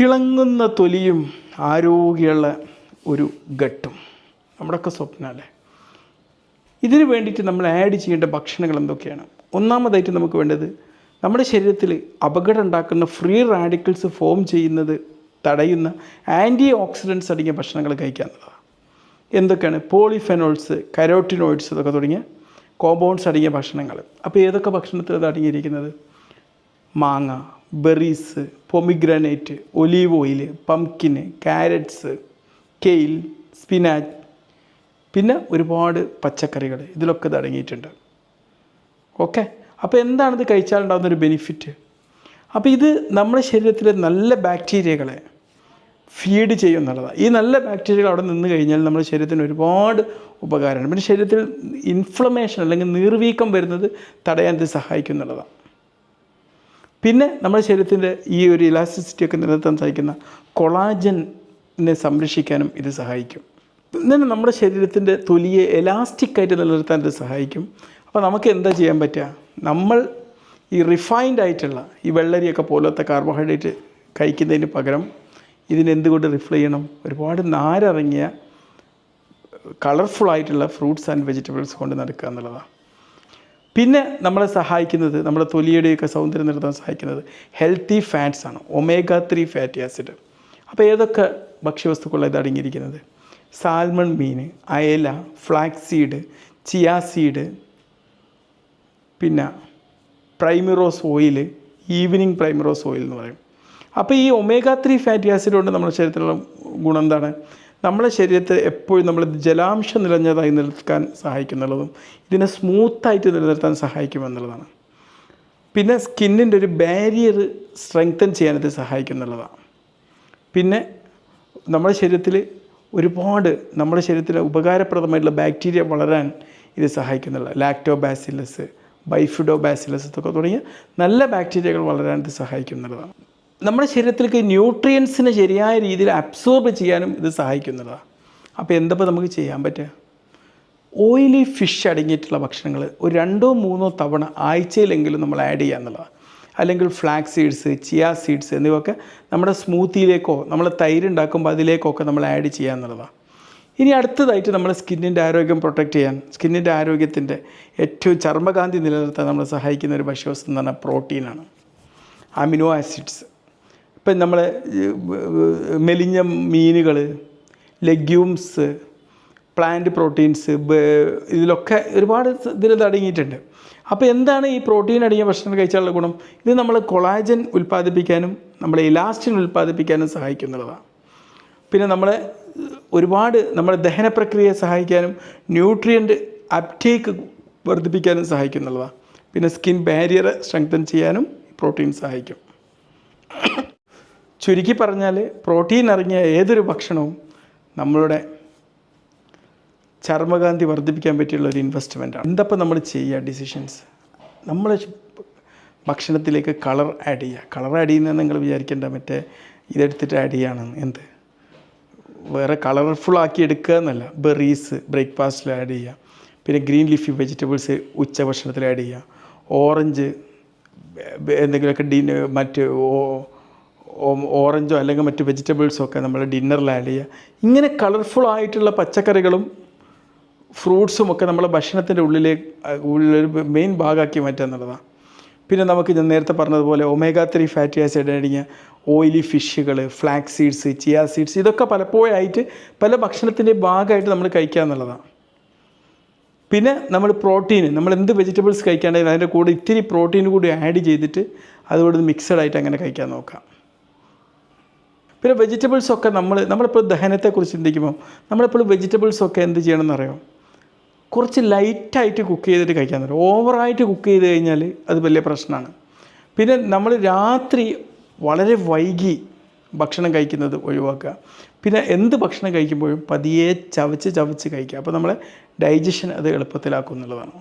തിളങ്ങുന്ന തൊലിയും ആരോഗ്യമുള്ള ഒരു ഗട്ടും നമ്മുടെയൊക്കെ സ്വപ്നമല്ലേ ഇതിന് വേണ്ടിയിട്ട് നമ്മൾ ആഡ് ചെയ്യേണ്ട ഭക്ഷണങ്ങൾ എന്തൊക്കെയാണ്? ഒന്നാമതായിട്ട് നമുക്ക് വേണ്ടത് നമ്മുടെ ശരീരത്തിൽ അപകടം ഉണ്ടാക്കുന്ന ഫ്രീ റാഡിക്കൽസ് ഫോം ചെയ്യുന്നത് തടയുന്ന ആന്റി ഓക്സിഡൻസ് അടങ്ങിയ ഭക്ഷണങ്ങൾ കഴിക്കുക എന്നുള്ളതാണ്. എന്തൊക്കെയാണ്? പോളിഫെനോൾസ് കരോട്ടിനോയിഡ്സ് ഇതൊക്കെ തുടങ്ങിയ കോമ്പൗണ്ട്സ് അടങ്ങിയ ഭക്ഷണങ്ങൾ. അപ്പോൾ ഏതൊക്കെ ഭക്ഷണത്തിൽ അത് അടങ്ങിയിരിക്കുന്നത്? മാങ്ങ. Berries pomegranate olive oil pumpkin carrots kale spinach പിന്നെ ഒരുപാട് പച്ചക്കറികൾ ഇതിലൊക്കെ ഇത് അടങ്ങിയിട്ടുണ്ട്. ഓക്കെ? അപ്പോൾ എന്താണിത് ഒരു ബെനിഫിറ്റ്? അപ്പോൾ ഇത് നമ്മുടെ ശരീരത്തിലെ നല്ല ബാക്ടീരിയകളെ ഫീഡ് ചെയ്യും എന്നുള്ളതാണ് ഈ നല്ല ബാക്ടീരിയകൾ അവിടെ നിന്ന് കഴിഞ്ഞാൽ നമ്മുടെ ശരീരത്തിന് ഒരുപാട് ഉപകാരമാണ്. പിന്നെ ശരീരത്തിൽ ഇൻഫ്ലമേഷൻ അല്ലെങ്കിൽ നീർവീക്കം വരുന്നത് തടയാൻ ഇത് സഹായിക്കും എന്നുള്ളതാണ് പിന്നെ നമ്മുടെ ശരീരത്തിന്റെ ഈ ഒരു ഇലാസ്റ്റിസിറ്റി ഒക്കെ നിലനിർത്താൻ സഹായിക്കുന്ന കൊളാജനെ സംരക്ഷിക്കാനും ഇത് സഹായിക്കും. പിന്നെ നമ്മുടെ ശരീരത്തിന്റെ തൊലിയെ എലാസ്റ്റിക് ആയിട്ട് നിലനിർത്താൻ ഇത് സഹായിക്കും. അപ്പോൾ നമുക്ക് എന്താ ചെയ്യാൻ പറ്റുക? നമ്മൾ ഈ റിഫൈൻഡ് ആയിട്ടുള്ള ഈ വെള്ളരിയൊക്കെ പോലത്തെ കാർബോഹൈഡ്രേറ്റ് കഴിക്കുന്നതിന് പകരം ഇതിനെന്തുകൊണ്ട് റിഫ്ലൈ ചെയ്യണം? ഒരുപാട് നാരിറങ്ങിയ കളർഫുൾ ആയിട്ടുള്ള ഫ്രൂട്ട്സ് ആൻഡ് വെജിറ്റബിൾസ് കൊണ്ട് നടക്കുക എന്നുള്ളതാണ്. പിന്നെ നമ്മളെ സഹായിക്കുന്നത് നമ്മുടെ തൊലിയുടെയൊക്കെ സൗന്ദര്യം നിർത്താൻ സഹായിക്കുന്നത് ഹെൽത്തി ഫാറ്റ്സ് ആണ് ഒമേഗ ത്രീ ഫാറ്റി ആസിഡ് അപ്പോൾ ഏതൊക്കെ ഭക്ഷ്യവസ്തുക്കളാണ് ഇത് അടങ്ങിയിരിക്കുന്നത്? സാൽമൺ മീൻ അയല ഫ്ലാക്സ് സീഡ് ചിയാ സീഡ് പിന്നെ primrose oil evening primrose oil എന്ന് പറയും. അപ്പോൾ ഈ ഒമേഗ ത്രീ ഫാറ്റി ആസിഡ് കൊണ്ട് നമ്മുടെ ശരീരത്തിലുള്ള ഗുണം എന്താണ്? നമ്മുടെ ശരീരത്തെ എപ്പോഴും നമ്മൾ ജലാംശം നിലഞ്ഞതായി നിലനിർത്താൻ സഹായിക്കുന്നുള്ളതും ഇതിനെ സ്മൂത്തായിട്ട് നിലനിർത്താൻ സഹായിക്കുമെന്നുള്ളതാണ് പിന്നെ സ്കിന്നിന്റെ ഒരു ബാരിയർ സ്ട്രെങ്തൻ ചെയ്യാനത് സഹായിക്കുന്നുള്ളതാണ്. പിന്നെ നമ്മുടെ ശരീരത്തിൽ ഒരുപാട് നമ്മുടെ ശരീരത്തിലെ ഉപകാരപ്രദമായിട്ടുള്ള ബാക്ടീരിയ വളരാൻ ഇത് സഹായിക്കുന്നുള്ള ലാക്ടോബാസിലസ് ബൈഫിഡോബാസിലസ് ഒക്കെ തുടങ്ങിയ നല്ല ബാക്ടീരിയകൾ വളരാൻ ഇത് സഹായിക്കുന്നുള്ളതാണ്. നമ്മുടെ ശരീരത്തിലേക്ക് ന്യൂട്രിയൻസിനെ ശരിയായ രീതിയിൽ അബ്സോർബ് ചെയ്യാനും ഇത് സഹായിക്കുന്നതാണ് അപ്പോൾ എന്തപ്പോൾ നമുക്ക് ചെയ്യാൻ പറ്റുക ഓയിലി ഫിഷ് അടങ്ങിയിട്ടുള്ള ഭക്ഷണങ്ങൾ ഒരു രണ്ടോ മൂന്നോ തവണ ആഴ്ചയിലെങ്കിലും നമ്മൾ ആഡ് ചെയ്യുക എന്നുള്ളതാണ് അല്ലെങ്കിൽ ഫ്ലാക്സ് സീഡ്സ് ചിയ സീഡ്സ് എന്നിവയൊക്കെ നമ്മുടെ സ്മൂത്തിയിലേക്കോ നമ്മൾ തൈര് ഉണ്ടാക്കുമ്പോൾ അതിലേക്കൊക്കെ നമ്മൾ ആഡ് ചെയ്യുക എന്നുള്ളതാണ് ഇനി അടുത്തതായിട്ട് നമ്മുടെ സ്കിന്നിന്റെ ആരോഗ്യം പ്രൊട്ടക്റ്റ് ചെയ്യാൻ സ്കിന്നിന്റെ ആരോഗ്യത്തിന്റെ ഏറ്റവും ചർമ്മകാന്തി നിലനിർത്താൻ നമ്മളെ സഹായിക്കുന്ന ഒരു ഭക്ഷ്യവസ്തു എന്ന് പറഞ്ഞാൽ പ്രോട്ടീനാണ് അമിനോ ആസിഡ്സ് ഇപ്പം നമ്മൾ മെലിഞ്ഞ മീനുകൾ ലെഗ്യൂംസ് പ്ലാന്റ് പ്രോട്ടീൻസ് ഇതിലൊക്കെ ഒരുപാട് ഇതിൽ അടങ്ങിയിട്ടുണ്ട്. അപ്പോൾ എന്താണ് ഈ പ്രോട്ടീൻ അടങ്ങിയ ഭക്ഷണം കഴിച്ചാലുള്ള ഗുണം? ഇത് നമ്മൾ കൊളാജൻ ഉൽപ്പാദിപ്പിക്കാനും നമ്മളെ ഇലാസ്റ്റിൻ ഉൽപ്പാദിപ്പിക്കാനും സഹായിക്കുന്നുള്ളതാണ് പിന്നെ നമ്മളെ ഒരുപാട് നമ്മുടെ ദഹന പ്രക്രിയയെ സഹായിക്കാനും ന്യൂട്രിയന്റ് അപ്റ്റേക്ക് വർദ്ധിപ്പിക്കാനും സഹായിക്കുന്നുള്ളതാണ് പിന്നെ സ്കിൻ ബാരിയർ സ്ട്രെങ്തൻ ചെയ്യാനും പ്രോട്ടീൻ സഹായിക്കും. ചുരുക്കി പറഞ്ഞാൽ പ്രോട്ടീൻ അറിഞ്ഞ ഏതൊരു ഭക്ഷണവും നമ്മളുടെ ചർമ്മകാന്തി വർദ്ധിപ്പിക്കാൻ പറ്റിയുള്ള ഒരു ഇൻവെസ്റ്റ്മെന്റാണ് എന്തപ്പോൾ നമ്മൾ ചെയ്യുക ഡിസിഷൻസ് നമ്മൾ ഭക്ഷണത്തിലേക്ക് കളർ ആഡ് ചെയ്യുക. കളർ ആഡ് ചെയ്യുന്നത് നിങ്ങൾ വിചാരിക്കേണ്ട. മറ്റേ ഇതെടുത്തിട്ട് ആഡ് ചെയ്യുകയാണെന്ന് എന്ത്? വേറെ കളർഫുൾ ആക്കി എടുക്കുക എന്നല്ല. ബെറീസ് ബ്രേക്ക്ഫാസ്റ്റിൽ ആഡ് ചെയ്യുക. പിന്നെ ഗ്രീൻ ലീഫി വെജിറ്റബിൾസ് ഉച്ചഭക്ഷണത്തിൽ ആഡ് ചെയ്യുക. ഓറഞ്ച് എന്തെങ്കിലുമൊക്കെ ഡിന മറ്റ് ഓറഞ്ചോ അല്ലെങ്കിൽ മറ്റ് വെജിറ്റബിൾസോ ഒക്കെ നമ്മൾ ഡിന്നറിൽ ആഡ് ചെയ്യുക. ഇങ്ങനെ കളർഫുൾ ആയിട്ടുള്ള പച്ചക്കറികളും ഫ്രൂട്ട്സും ഒക്കെ നമ്മളെ ഭക്ഷണത്തിന്റെ ഉള്ളിലെ ഉള്ളിലൊരു മെയിൻ ഭാഗമാക്കി മാറ്റുക എന്നുള്ളതാണ്. പിന്നെ നമുക്ക് ഞാൻ നേരത്തെ പറഞ്ഞതുപോലെ ഒമേഗ ത്രീ ഫാറ്റി ആസിഡ് അടങ്ങിയ ഓയിലി ഫിഷുകൾ ഫ്ലാക്സ് സീഡ്സ് ചിയാ സീഡ്സ് ഇതൊക്കെ പലപ്പോഴായിട്ട് പല ഭക്ഷണത്തിന്റെ ഭാഗമായിട്ട് നമ്മൾ കഴിക്കുക എന്നുള്ളതാണ്. പിന്നെ നമ്മൾ പ്രോട്ടീൻ നമ്മൾ എന്ത് വെജിറ്റബിൾസ് കഴിക്കാണ്ടെങ്കിലും അതിന്റെ കൂടെ ഇത്തിരി പ്രോട്ടീൻ കൂടി ആഡ് ചെയ്തിട്ട് അതുകൊണ്ട് മിക്സഡ് ആയിട്ട് അങ്ങനെ കഴിക്കാൻ നോക്കാം. പിന്നെ വെജിറ്റബിൾസൊക്കെ നമ്മൾ നമ്മളിപ്പോൾ ദഹനത്തെക്കുറിച്ച് ചിന്തിക്കുമ്പോൾ നമ്മളെപ്പോഴും വെജിറ്റബിൾസൊക്കെ എന്ത് ചെയ്യണമെന്ന് അറിയാം കുറച്ച് ലൈറ്റായിട്ട് കുക്ക് ചെയ്തിട്ട് കഴിക്കാൻ തരും ഓവറായിട്ട് കുക്ക് ചെയ്ത് കഴിഞ്ഞാൽ അത് വലിയ പ്രശ്നമാണ്. പിന്നെ നമ്മൾ രാത്രി വളരെ വൈകി ഭക്ഷണം കഴിക്കുന്നത് ഒഴിവാക്കുക. പിന്നെ എന്ത് ഭക്ഷണം കഴിക്കുമ്പോഴും പതിയെ ചവച്ച് ചവച്ച് കഴിക്കുക. അപ്പോൾ നമ്മളെ ഡൈജഷൻ അത് എളുപ്പത്തിലാക്കും എന്നുള്ളതാണ്.